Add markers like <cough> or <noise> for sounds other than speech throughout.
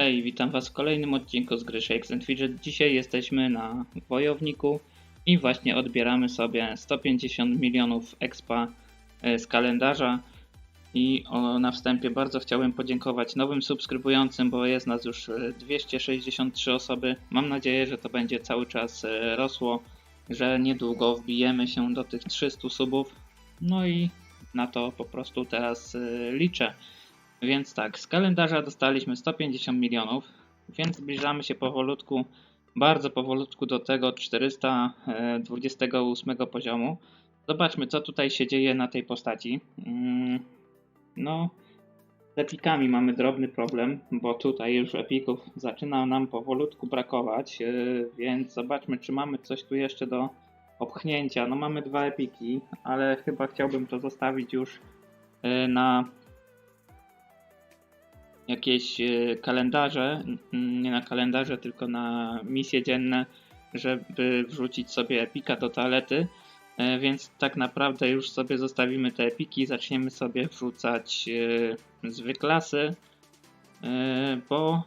Hej, witam Was w kolejnym odcinku z gry Shakes and Fidget. Dzisiaj jesteśmy na Wojowniku i właśnie odbieramy sobie 150 milionów expa e, z kalendarza. I o, na wstępie bardzo chciałem podziękować nowym subskrybującym, bo jest nas już e, 263 osoby. Mam nadzieję, że to będzie cały czas e, rosło, że niedługo wbijemy się do tych 300 subów. No i na to po prostu teraz e, liczę. Więc tak, z kalendarza dostaliśmy 150 milionów, więc zbliżamy się powolutku, bardzo powolutku do tego 428 poziomu. Zobaczmy, co tutaj się dzieje na tej postaci. Mm, No, z epikami mamy drobny problem, bo tutaj już epików zaczyna nam powolutku brakować, yy, więc zobaczmy, czy mamy coś tu jeszcze do opchnięcia. No, mamy dwa epiki, ale chyba chciałbym to zostawić już yy, na jakieś e, kalendarze, nie na kalendarze, tylko na misje dzienne, żeby wrzucić sobie epika do toalety. E, Więc tak naprawdę już sobie zostawimy te epiki, zaczniemy sobie wrzucać e, zwyklasy, e, bo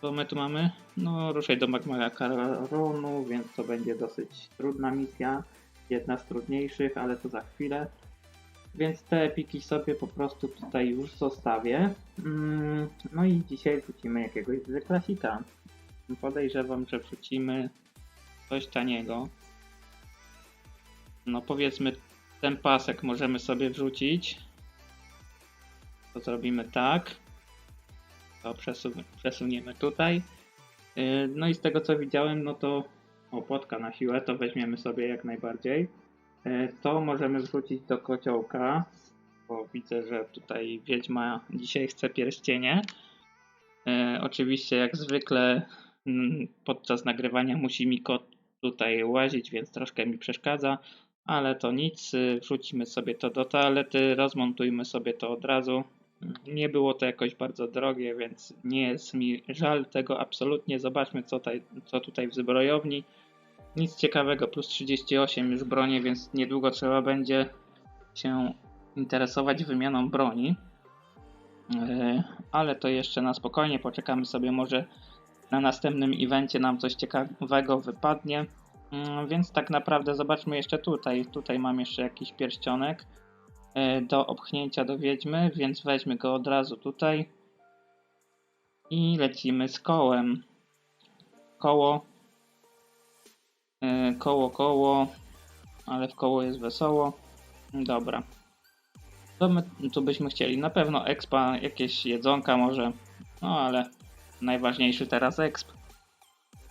co my tu mamy? No, ruszaj do Magmakaronu, więc to będzie dosyć trudna misja. Jedna z trudniejszych, ale to za chwilę. Więc te epiki sobie po prostu tutaj już zostawię. Mm, No i dzisiaj wrzucimy jakiegoś klasika. Podejrzewam, że wrzucimy coś taniego. No powiedzmy, ten pasek możemy sobie wrzucić. To zrobimy tak. To przesu- przesuniemy tutaj. Yy, No i z tego co widziałem, no to opłotka na siłę to weźmiemy sobie jak najbardziej. E, To możemy wrzucić do kociołka, bo widzę, że tutaj Wiedźma dzisiaj chce pierścienie. E, oczywiście, jak zwykle, mm, podczas nagrywania musi mi kot tutaj łazić, więc troszkę mi przeszkadza, ale to nic. e, Wrzucimy sobie to do toalety, rozmontujmy sobie to od razu. Nie było to jakoś bardzo drogie, więc nie jest mi żal tego absolutnie. Zobaczmy, co co tutaj w zbrojowni. Nic ciekawego, plus 38 już bronię, więc niedługo trzeba będzie się interesować wymianą broni. Yy, Ale to jeszcze na spokojnie, poczekamy sobie, może na następnym evencie nam coś ciekawego wypadnie. Yy, Więc tak naprawdę zobaczmy jeszcze tutaj. Tutaj mam jeszcze jakiś pierścionek yy, do opchnięcia do wiedźmy, więc weźmy go od razu tutaj. I lecimy z kołem. Koło E, koło, koło, ale w koło jest wesoło. Dobra. Co my tu byśmy chcieli? Na pewno expa, jakieś jedzonka może, no ale najważniejszy teraz exp.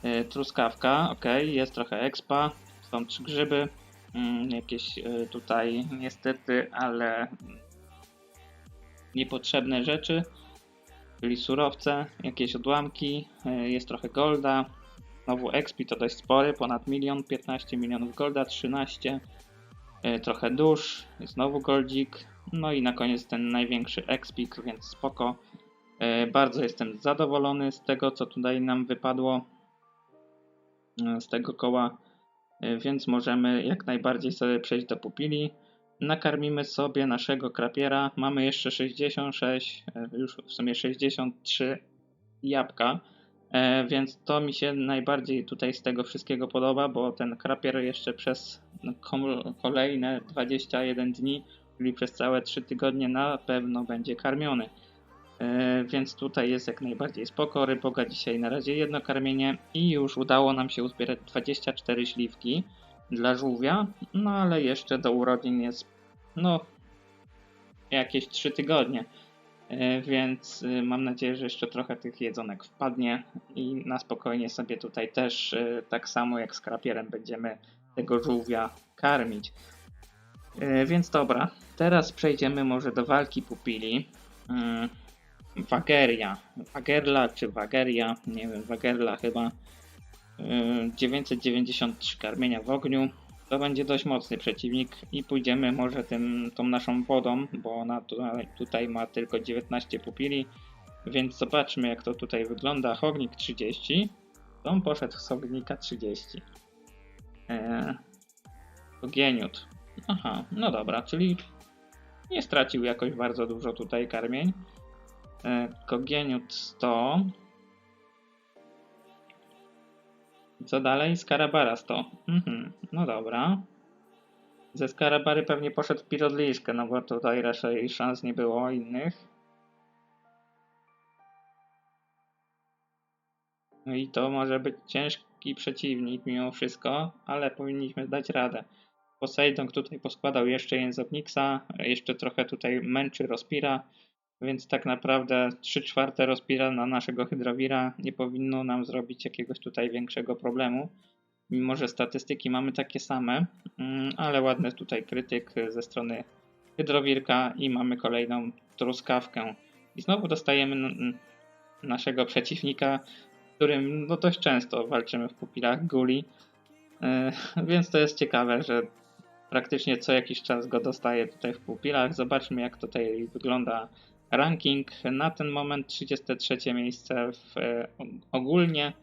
E, Truskawka, ok, jest trochę expa, są trzy grzyby, mm, jakieś e, tutaj niestety, ale niepotrzebne rzeczy, czyli surowce, jakieś odłamki, e, jest trochę golda, Znowu XP to dość spory, ponad milion, 15 milionów golda, 13, e, trochę dusz, znowu goldzik, no i na koniec ten największy expik, więc spoko. E, Bardzo jestem zadowolony z tego, co tutaj nam wypadło e, z tego koła, więc możemy jak najbardziej sobie przejść do pupili. Nakarmimy sobie naszego krapiera. Mamy jeszcze 66, e, już w sumie 63 jabłka. E, więc to mi się najbardziej tutaj z tego wszystkiego podoba, bo ten krapier jeszcze przez kolejne 21 dni, czyli przez całe 3 tygodnie na pewno będzie karmiony. E, więc tutaj jest jak najbardziej spoko. Ryboga dzisiaj na razie jedno karmienie i już udało nam się uzbierać 24 śliwki dla żółwia, no ale jeszcze do urodzin jest no jakieś 3 tygodnie. E, Więc y, mam nadzieję, że jeszcze trochę tych jedzonek wpadnie i na spokojnie sobie tutaj też, y, tak samo jak z krapierem, będziemy tego żółwia karmić. E, Więc dobra, teraz przejdziemy może do walki pupili. Mm, Wageria. Wagerla czy Wageria, nie wiem, Wagerla chyba. Y, 993 karmienia w ogniu. To będzie dość mocny przeciwnik i pójdziemy może tym, tą naszą wodą, bo ona tutaj, ma tylko 19 pupili, więc zobaczmy jak to tutaj wygląda. Hognik 30, to on poszedł z Hognika 30. Eee, Geniut. Aha, no dobra, czyli nie stracił jakoś bardzo dużo tutaj karmień. Eee, Kogieniut 100, Co dalej? Skarabara 100. Mhm, no dobra. Ze Skarabary pewnie poszedł Pirodliszkę, no bo tutaj raczej szans nie było innych. No i to może być ciężki przeciwnik mimo wszystko, ale powinniśmy dać radę. Poseidon tutaj poskładał jeszcze Jęzowniksa, jeszcze trochę tutaj męczy Rospira, więc tak naprawdę 3 czwarte Rospira na naszego Hydrowira nie powinno nam zrobić jakiegoś tutaj większego problemu. Mimo, że statystyki mamy takie same, mm, ale ładny tutaj krytyk ze strony Hydrowirka i mamy kolejną truskawkę. I znowu dostajemy naszego przeciwnika, z którym no dość często walczymy w pupilach guli. E, <laughs> Więc to jest ciekawe, że praktycznie co jakiś czas go dostaję tutaj w pupilach. Zobaczmy jak tutaj wygląda ranking. Na ten moment 33 miejsce w, e, ogólnie,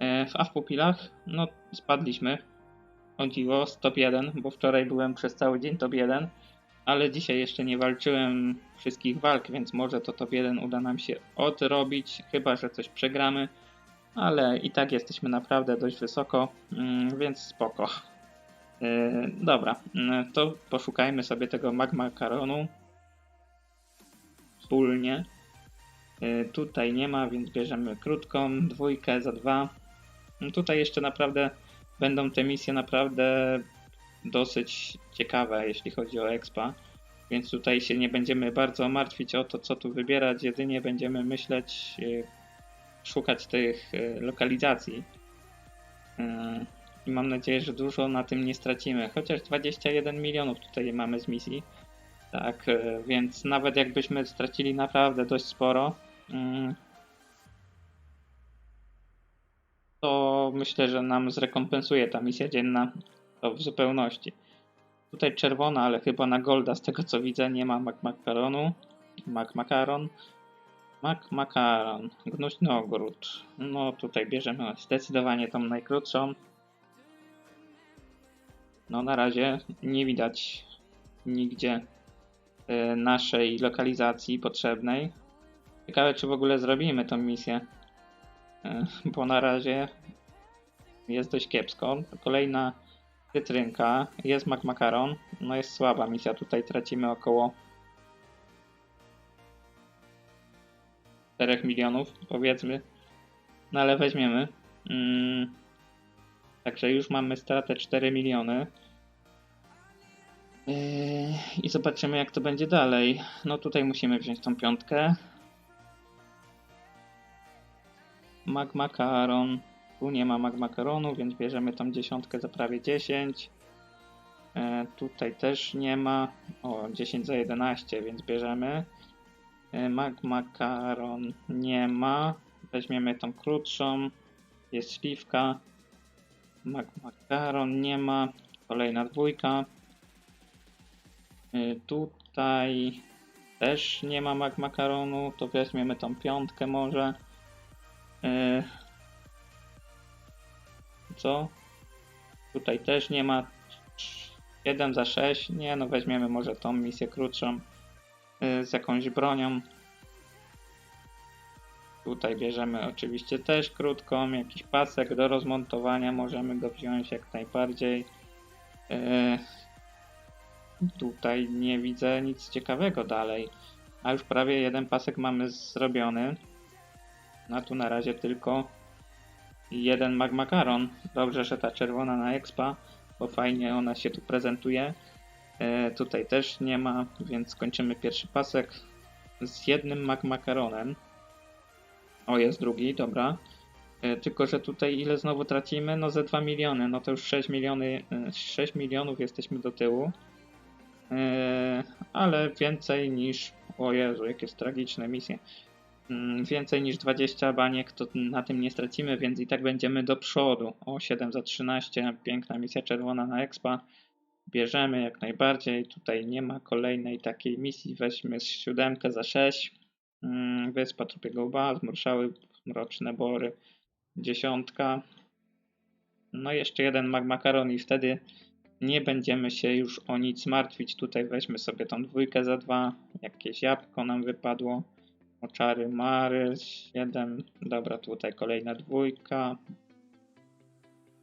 e, a w pupilach no spadliśmy. O dziwo, z top 1, bo wczoraj byłem przez cały dzień top 1, ale dzisiaj jeszcze nie walczyłem wszystkich walk, więc może to top 1 uda nam się odrobić, chyba że coś przegramy, ale i tak jesteśmy naprawdę dość wysoko, mm, więc spoko. Yy, dobra, yy, to poszukajmy sobie tego magma karonu wspólnie. Yy, tutaj nie ma, więc bierzemy krótką, dwójkę za dwa. No tutaj jeszcze naprawdę będą te misje naprawdę dosyć ciekawe, jeśli chodzi o expa. Więc tutaj się nie będziemy bardzo martwić o to, co tu wybierać, jedynie będziemy myśleć, yy, szukać tych yy, lokalizacji. I mam nadzieję, że dużo na tym nie stracimy. Chociaż 21 milionów tutaj mamy z misji. Tak, yy, więc nawet jakbyśmy stracili naprawdę dość sporo, yy, to myślę, że nam zrekompensuje ta misja dzienna to w zupełności. Tutaj czerwona, ale chyba na golda, z tego co widzę, nie ma Mac Macaronu. Mac Macaron. Mac Macaron. Gnuśny ogród. No tutaj bierzemy zdecydowanie tą najkrótszą. No na razie nie widać nigdzie e, naszej lokalizacji potrzebnej. Ciekawe, czy w ogóle zrobimy tą misję. E, <laughs> Bo na razie jest dość kiepsko. Kolejna cytrynka, jest Mac Macaron. No jest słaba misja, tutaj tracimy około 4 milionów, powiedzmy. No ale weźmiemy. Mm. Także już mamy stratę 4 miliony. Yy, I zobaczymy jak to będzie dalej. No tutaj musimy wziąć tą piątkę. Mag Macaron. Tu nie ma Mag Macaronu, więc bierzemy tą dziesiątkę za prawie 10. E, tutaj też nie ma. O, 10 za 11, więc bierzemy. E, Mag nie ma. Weźmiemy tą krótszą. Jest śliwka. Mag Macaron nie ma. Kolejna dwójka. E, tutaj też nie ma Mag Macaronu. To weźmiemy tą piątkę może. E, co? Tutaj też nie ma 7 za 6. Nie, no weźmiemy może tą misję krótszą y, z jakąś bronią. Tutaj bierzemy oczywiście też krótką, jakiś pasek do rozmontowania, możemy go wziąć jak najbardziej. Tutaj nie widzę nic ciekawego dalej, a już prawie jeden pasek mamy zrobiony. A tu na razie tylko jeden Mag Macaron. Dobrze, że ta czerwona na expa, bo fajnie ona się tu prezentuje. E, tutaj też nie ma, więc kończymy pierwszy pasek z jednym Mag Macaronem. O, jest drugi, dobra. E, tylko, że tutaj ile znowu tracimy? No ze 2 miliony, no to już 6 miliony, e, 6 milionów jesteśmy do tyłu. E, ale więcej niż, o Jezu, jakie tragiczne misje. Mm, Więcej niż 20 baniek to na tym nie stracimy, więc i tak będziemy do przodu. O 7 za 13, piękna misja czerwona na Expa. Bierzemy jak najbardziej. Tutaj nie ma kolejnej takiej misji. Weźmy z siódemkę za 6. Mm, Wyspa Trupiego Łba, zmurszały mroczne bory. Dziesiątka. No jeszcze jeden magmakaron i wtedy nie będziemy się już o nic martwić. Tutaj weźmy sobie tą dwójkę za dwa. Jakieś jabłko nam wypadło. Oczary Mary 7. Dobra, tutaj kolejna dwójka.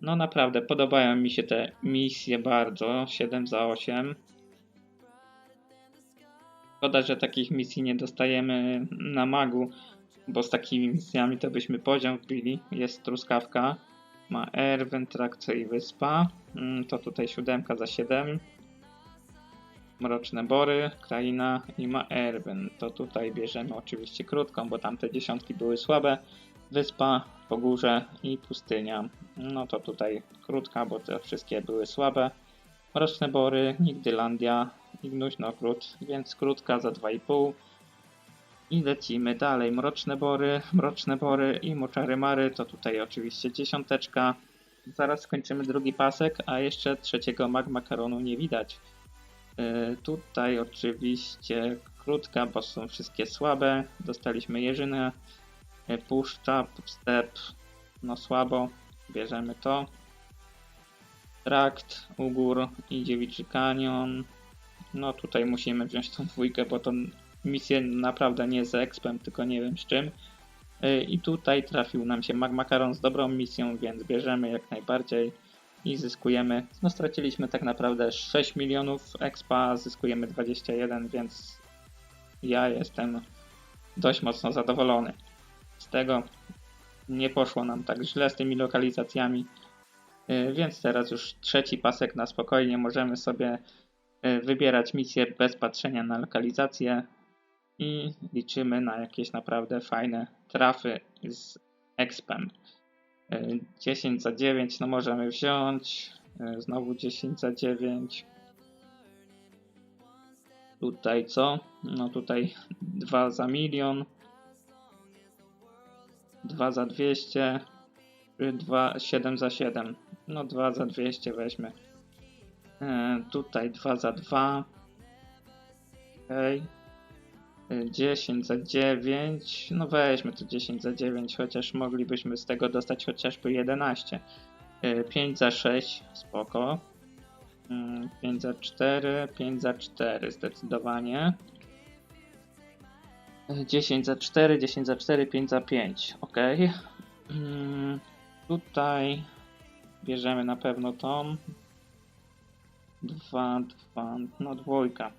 No naprawdę, podobają mi się te misje bardzo. 7 za 8. Szkoda, że takich misji nie dostajemy na magu, bo z takimi misjami to byśmy poziom wbili. Jest truskawka, ma Erwin, trakcja i wyspa. Mm, To tutaj siódemka za 7. Mroczne Bory, Kraina i ma Erwin. To tutaj bierzemy oczywiście krótką, bo tamte dziesiątki były słabe. Wyspa, Pogórze i Pustynia. No to tutaj krótka, bo te wszystkie były słabe. Mroczne Bory, Nigdylandia i Gnuśnogród, więc krótka za 2,5. I lecimy dalej. Mroczne Bory, Mroczne Bory i Moczary Mary to tutaj oczywiście dziesiąteczka. Zaraz skończymy drugi pasek, a jeszcze trzeciego magmakaronu nie widać. Yy, tutaj oczywiście krótka, bo są wszystkie słabe. Dostaliśmy jeżynę, yy, puszcza, step, no słabo. Bierzemy to. Trakt, Ugór i Dziewiczy Kanion. No tutaj musimy wziąć tą dwójkę, bo to misję naprawdę nie z expem, tylko nie wiem z czym. Yy, I tutaj trafił nam się Magmakaron z dobrą misją, więc bierzemy jak najbardziej i zyskujemy. No straciliśmy tak naprawdę 6 milionów expa, zyskujemy 21, więc ja jestem dość mocno zadowolony. Z tego nie poszło nam tak źle z tymi lokalizacjami. Yy, Więc teraz już trzeci pasek na spokojnie możemy sobie yy, wybierać misje bez patrzenia na lokalizację i liczymy na jakieś naprawdę fajne trafy z expem. Y, 10 za 9 no możemy wziąć. Y, Znowu 10 za 9. Tutaj co? No tutaj 2 za milion. 2 za 200. 2, 7 za 7. No 2 za 200 weźmy. Y, Tutaj 2 za 2. Okej. Y, 10 za 9. No weźmy to 10 za 9, chociaż moglibyśmy z tego dostać chociażby 11. Y, 5 za 6, spoko. Mm, 5 za 4, 5 za 4 zdecydowanie. Y, 10 za 4, 10 za 4, 5 za 5. Ok. Mm, Tutaj bierzemy na pewno tą. 2, 2, no dwójka.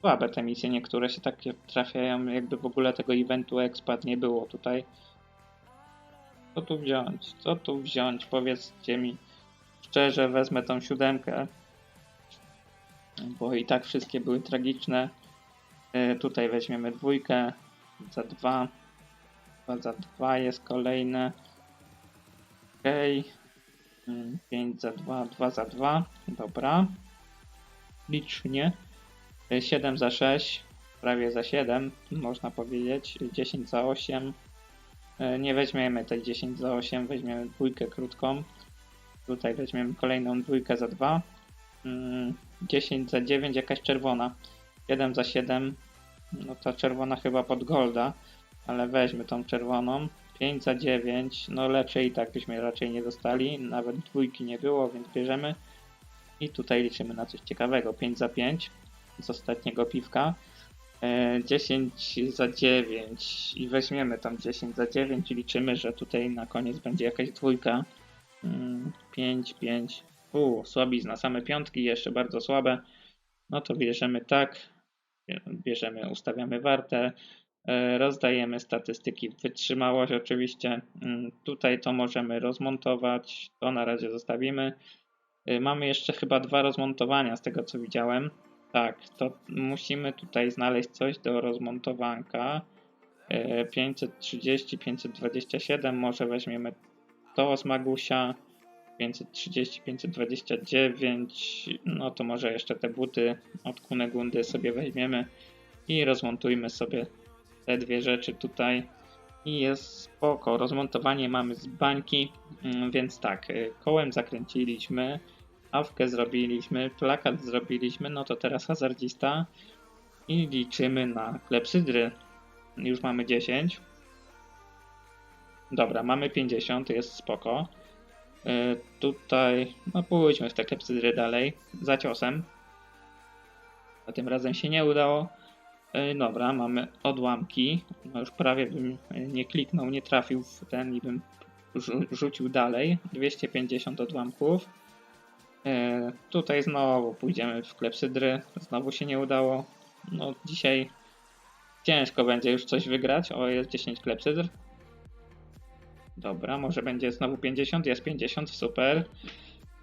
Słabe te misje, niektóre się takie trafiają, jakby w ogóle tego eventu expat nie było tutaj. Co tu wziąć? Co tu wziąć? Powiedzcie mi. Szczerze wezmę tą siódemkę. Bo i tak wszystkie były tragiczne. E, tutaj weźmiemy dwójkę. Za dwa. Dwa za dwa jest kolejne. Okej. Okay. 5 za 2, 2 za 2. Dobra. Licznie. 7 za 6, prawie za 7, można powiedzieć. 10 za 8. E, Nie weźmiemy tej 10 za 8, weźmiemy dwójkę krótką. Tutaj weźmiemy kolejną dwójkę za 2. 10 za 9, jakaś czerwona. 7 za 7, no ta czerwona chyba pod golda, ale weźmy tą czerwoną. 5 za 9, no lepszej i tak byśmy raczej nie dostali, nawet dwójki nie było, więc bierzemy. I tutaj liczymy na coś ciekawego. 5 za 5 z ostatniego piwka. E, 10 za 9 i weźmiemy tam 10 za 9 i liczymy, że tutaj na koniec będzie jakaś dwójka. Mm, 5, 5. Uuu, słabizna, same piątki jeszcze bardzo słabe. No to bierzemy tak, bierzemy, ustawiamy wartę, e, rozdajemy statystyki, wytrzymałość oczywiście. Mm, Tutaj to możemy rozmontować, to na razie zostawimy. E, Mamy jeszcze chyba dwa rozmontowania z tego co widziałem. Tak, to musimy tutaj znaleźć coś do rozmontowanka. E, 530, 527, może weźmiemy to z Magusia. 530, 529, no to może jeszcze te buty od Kunegundy sobie weźmiemy i rozmontujmy sobie te dwie rzeczy tutaj. I jest spoko, rozmontowanie mamy z bańki, mm, więc tak, y, kołem zakręciliśmy, awkę zrobiliśmy, plakat zrobiliśmy, no to teraz hazardzista i liczymy na klepsydry. Już mamy 10. Dobra, mamy 50, jest spoko. Y, tutaj, no pójdźmy w te klepsydry dalej, za ciosem. A tym razem się nie udało. Y, Dobra, mamy odłamki. No już prawie bym nie kliknął, nie trafił w ten i bym rzu- rzucił dalej. 250 odłamków. E, tutaj znowu pójdziemy w klepsydry. Znowu się nie udało. No dzisiaj ciężko będzie już coś wygrać. O, jest 10 klepsydr. Dobra, może będzie znowu 50. Jest 50, super.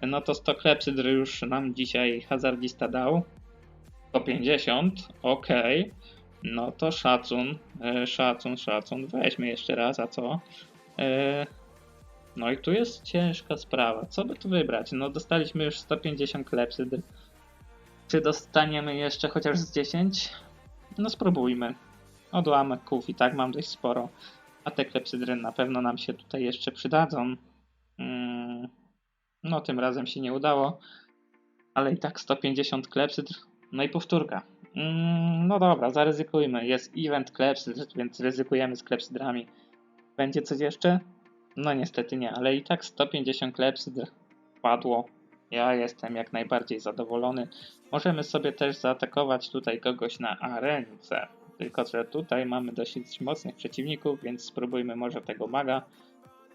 No to 100 klepsydr już nam dzisiaj hazardista dał. 150, ok. No to szacun, e, szacun, szacun. Weźmy jeszcze raz, a co? No i tu jest ciężka sprawa. Co by tu wybrać? No dostaliśmy już 150 klepsydr. Czy dostaniemy jeszcze chociaż z 10? No spróbujmy. Odłamków i tak mam dość sporo. A te klepsydry na pewno nam się tutaj jeszcze przydadzą. Mm, no tym razem się nie udało. Ale i tak 150 klepsydr. No i powtórka. Mm, no dobra, zaryzykujmy. Jest event klepsydr, więc ryzykujemy z klepsydrami. Będzie coś jeszcze? No niestety nie, ale i tak 150 klepsydr padło. Ja jestem jak najbardziej zadowolony. Możemy sobie też zaatakować tutaj kogoś na arence. Tylko, że tutaj mamy dosyć mocnych przeciwników, więc spróbujmy może tego maga.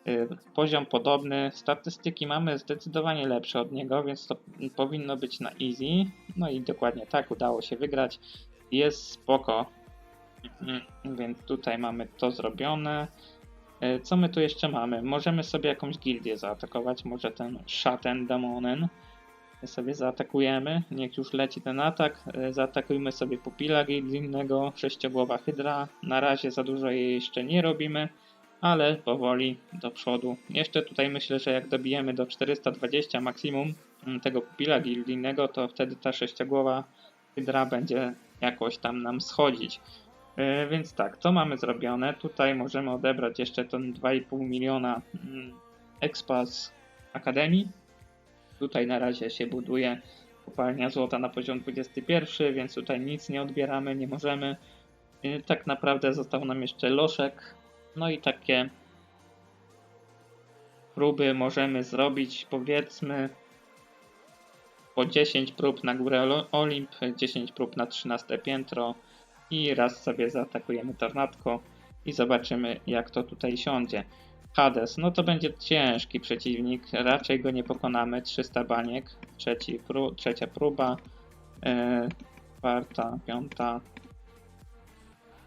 Y, Poziom podobny, statystyki mamy zdecydowanie lepsze od niego, więc to powinno być na easy. No i dokładnie tak, udało się wygrać. Jest spoko. Mhm, Więc tutaj mamy to zrobione. Y, Co my tu jeszcze mamy? Możemy sobie jakąś gildię zaatakować, może ten Shaten Demonen sobie zaatakujemy. Niech już leci ten atak. E, Zaatakujmy sobie pupila gildijnego, sześciogłowa hydra. Na razie za dużo jej jeszcze nie robimy, ale powoli do przodu. Jeszcze tutaj myślę, że jak dobijemy do 420 maksimum mm, tego pupila gildijnego, to wtedy ta sześciogłowa hydra będzie jakoś tam nam schodzić. E, Więc tak, to mamy zrobione. Tutaj możemy odebrać jeszcze ten 2,5 miliona mm, expa Akademii. Tutaj na razie się buduje kopalnia złota na poziom 21, więc tutaj nic nie odbieramy, nie możemy. Yy, Tak naprawdę został nam jeszcze loszek. No i takie próby możemy zrobić powiedzmy po 10 prób na górę Olimp, 10 prób na 13 piętro i raz sobie zaatakujemy tornadko i zobaczymy jak to tutaj siądzie. Hades, no to będzie ciężki przeciwnik, raczej go nie pokonamy. 300 baniek, trzeci pró- trzecia próba, e, czwarta, piąta.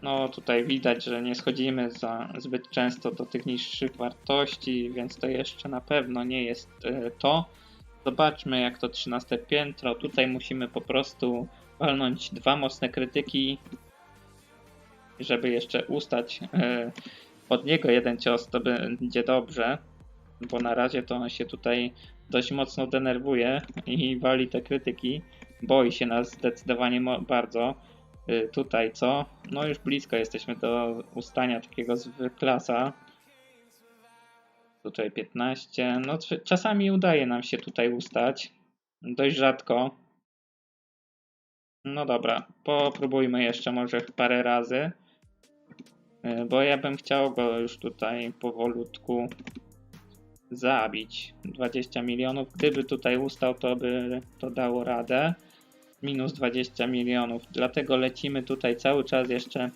No tutaj widać, że nie schodzimy za zbyt często do tych niższych wartości, więc to jeszcze na pewno nie jest e, to. Zobaczmy jak to 13 piętro. Tutaj musimy po prostu walnąć dwa mocne krytyki, żeby jeszcze ustać e, od niego jeden cios, to będzie dobrze, bo na razie to on się tutaj dość mocno denerwuje i wali te krytyki. Boi się nas zdecydowanie bardzo. Y, Tutaj co? No już blisko jesteśmy do ustania takiego zwyklasa. Tutaj 15. No czasami udaje nam się tutaj ustać. Dość rzadko. No dobra, popróbujmy jeszcze może parę razy. Y, Bo ja bym chciał go już tutaj powolutku zabić. 20 milionów. Gdyby tutaj ustał, to by to dało radę. Minus 20 milionów. Dlatego lecimy tutaj cały czas jeszcze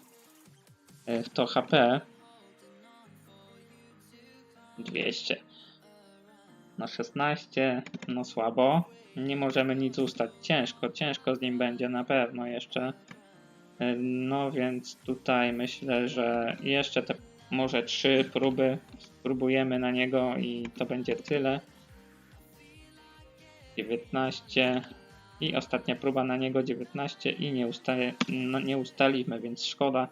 y, w to HP. 200. No 16. No słabo. Nie możemy nic ustać. Ciężko, ciężko z nim będzie na pewno jeszcze. No więc tutaj myślę, że jeszcze te może trzy próby spróbujemy na niego i to będzie tyle. 19 i ostatnia próba na niego 19 i nie, ustali, no nie ustalimy, więc szkoda.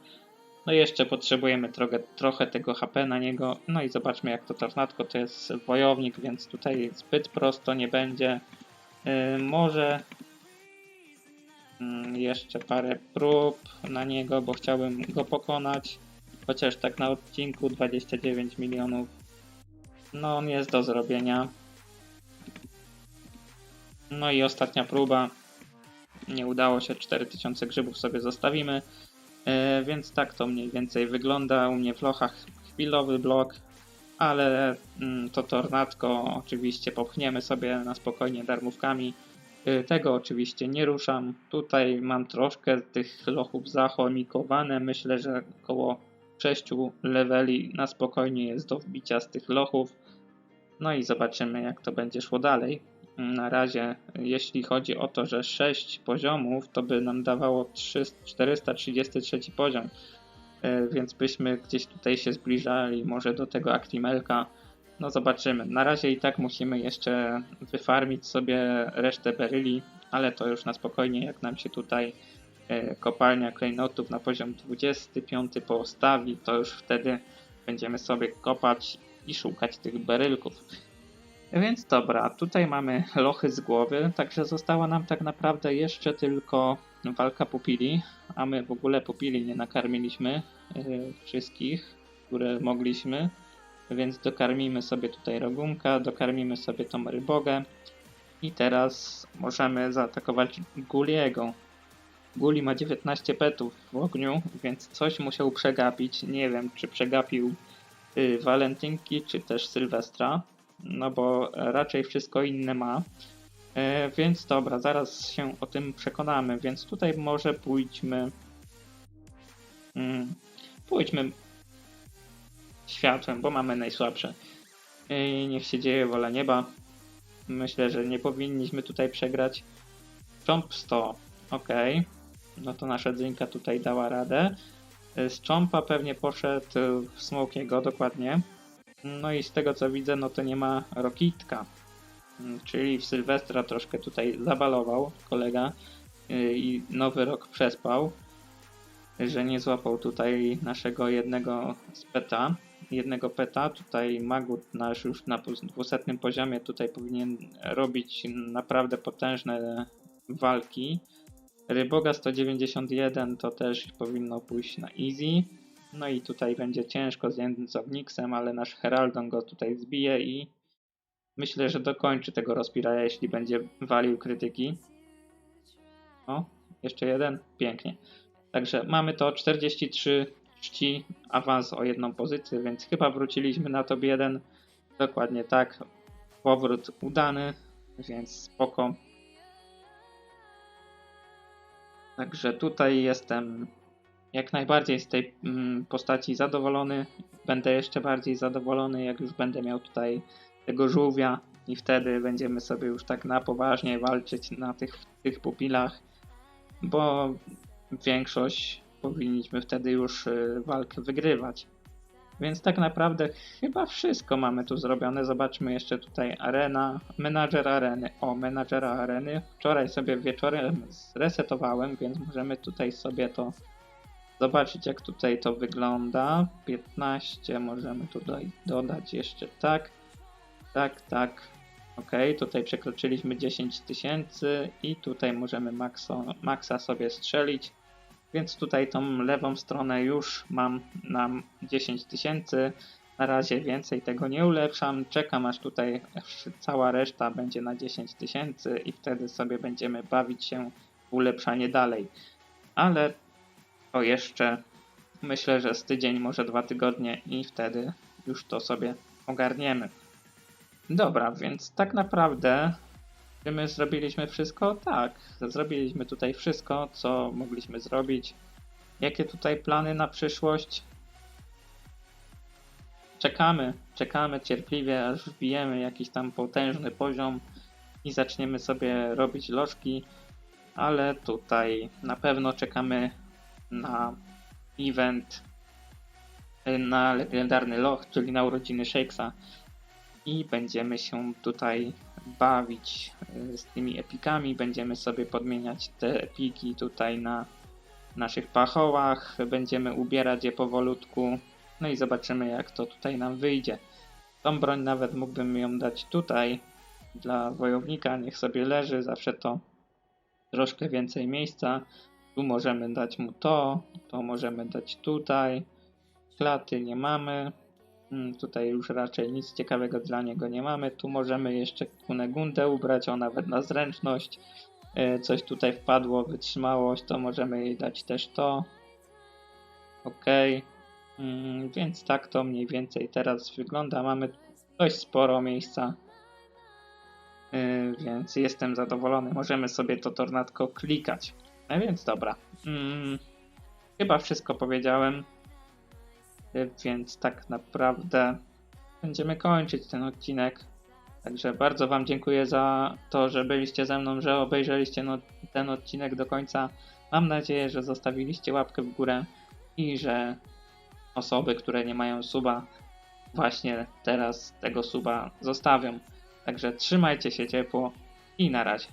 No jeszcze potrzebujemy trochę, trochę tego HP na niego. No i zobaczmy jak to tornadko to jest wojownik, więc tutaj zbyt prosto nie będzie. Yy, może jeszcze parę prób na niego, bo chciałbym go pokonać. Chociaż tak na odcinku 29 milionów. No, on jest do zrobienia. No i ostatnia próba. Nie udało się, 4000 grzybów sobie zostawimy. E, więc tak to mniej więcej wygląda u mnie w lochach. Chwilowy blok, ale mm, to tornadko oczywiście popchniemy sobie na spokojnie darmówkami. Y, Tego oczywiście nie ruszam. Tutaj mam troszkę tych lochów zachomikowane. Myślę, że około sześciu leveli na spokojnie jest do wbicia z tych lochów. No i zobaczymy, jak to będzie szło dalej. Na razie, jeśli chodzi o to, że 6 poziomów, to by nam dawało 3, 433 poziom, E, więc byśmy gdzieś tutaj się zbliżali może do tego Actimelka. No zobaczymy. Na razie i tak musimy jeszcze wyfarmić sobie resztę beryli, ale to już na spokojnie, jak nam się tutaj e, kopalnia klejnotów na poziom 25 postawi, to już wtedy będziemy sobie kopać i szukać tych berylków. Więc dobra, tutaj mamy lochy z głowy, także została nam tak naprawdę jeszcze tylko walka pupili, a my w ogóle pupili nie nakarmiliśmy yy, wszystkich, które mogliśmy, więc dokarmimy sobie tutaj rogunka, dokarmimy sobie tą rybogę i teraz możemy zaatakować Guliego. Guli ma 19 petów w ogniu, więc coś musiał przegapić. Nie wiem, czy przegapił yy, walentynki, czy też Sylwestra no bo raczej wszystko inne ma. E, więc dobra, zaraz się o tym przekonamy, więc tutaj może pójdźmy. Mm, pójdźmy światłem, bo mamy najsłabsze. I niech się dzieje wola nieba. Myślę, że nie powinniśmy tutaj przegrać. Chomp 100, ok. No to nasza dzynka tutaj dała radę. Z Chompa pewnie poszedł w Smokiego, dokładnie. No i z tego co widzę, no to nie ma Rokitka. Mm, czyli w Sylwestra troszkę tutaj zabalował kolega y, i nowy rok przespał, że nie złapał tutaj naszego jednego z peta, jednego peta. Tutaj Magut nasz już na 200 poziomie tutaj powinien robić naprawdę potężne walki. Ryboga 191 to też powinno pójść na easy. No i tutaj będzie ciężko z Jędzowniksem, ale nasz Heraldon go tutaj zbije i myślę, że dokończy tego Rospiraja, jeśli będzie walił krytyki. O, jeszcze jeden. Pięknie. Także mamy to 43 czci, awans o jedną pozycję, więc chyba wróciliśmy na top 1. Dokładnie tak. Powrót udany, więc spoko. Także tutaj jestem jak najbardziej z tej mm, postaci zadowolony. Będę jeszcze bardziej zadowolony, jak już będę miał tutaj tego żółwia i wtedy będziemy sobie już tak na poważnie walczyć na tych, tych pupilach, bo większość powinniśmy wtedy już y, walkę wygrywać. Więc tak naprawdę chyba wszystko mamy tu zrobione. Zobaczmy jeszcze tutaj arena, menadżer areny. O, menadżera areny. Wczoraj sobie wieczorem zresetowałem, więc możemy tutaj sobie to zobaczyć jak tutaj to wygląda. 15 możemy tutaj dodać jeszcze tak, tak, tak. Ok, tutaj przekroczyliśmy 10 tysięcy i tutaj możemy maxo, maxa sobie strzelić. Więc tutaj tą lewą stronę już mam na 10 tysięcy. Na razie więcej tego nie ulepszam. Czekam aż tutaj cała reszta będzie na 10 tysięcy i wtedy sobie będziemy bawić się w ulepszanie dalej. Ale to jeszcze myślę, że z tydzień, może dwa tygodnie i wtedy już to sobie ogarniemy. Dobra, więc tak naprawdę czy my zrobiliśmy wszystko? Tak, zrobiliśmy tutaj wszystko, co mogliśmy zrobić. Jakie tutaj plany na przyszłość? Czekamy, czekamy cierpliwie, aż wbijemy jakiś tam potężny poziom i zaczniemy sobie robić lożki, ale tutaj na pewno czekamy na event na legendarny loch, czyli na urodziny Shakesa i będziemy się tutaj bawić e, z tymi epikami, będziemy sobie podmieniać te epiki tutaj na naszych pachołach, będziemy ubierać je powolutku, no i zobaczymy jak to tutaj nam wyjdzie. Tą broń nawet mógłbym ją dać tutaj dla wojownika, niech sobie leży, zawsze to troszkę więcej miejsca, tu możemy dać mu to, to możemy dać tutaj. Klaty nie mamy. Hmm, tutaj już raczej nic ciekawego dla niego nie mamy. Tu możemy jeszcze Kunegundę ubrać, o nawet na zręczność. E, coś tutaj wpadło, wytrzymałość, to możemy jej dać też to. Ok. Hmm, więc tak to mniej więcej teraz wygląda. Mamy dość sporo miejsca. E, więc jestem zadowolony. Możemy sobie to tornadko klikać. No więc dobra. Hmm, chyba wszystko powiedziałem. Więc tak naprawdę będziemy kończyć ten odcinek. Także bardzo Wam dziękuję za to, że byliście ze mną, że obejrzeliście no, ten odcinek do końca. Mam nadzieję, że zostawiliście łapkę w górę i że osoby, które nie mają suba, właśnie teraz tego suba zostawią. Także trzymajcie się ciepło i na razie.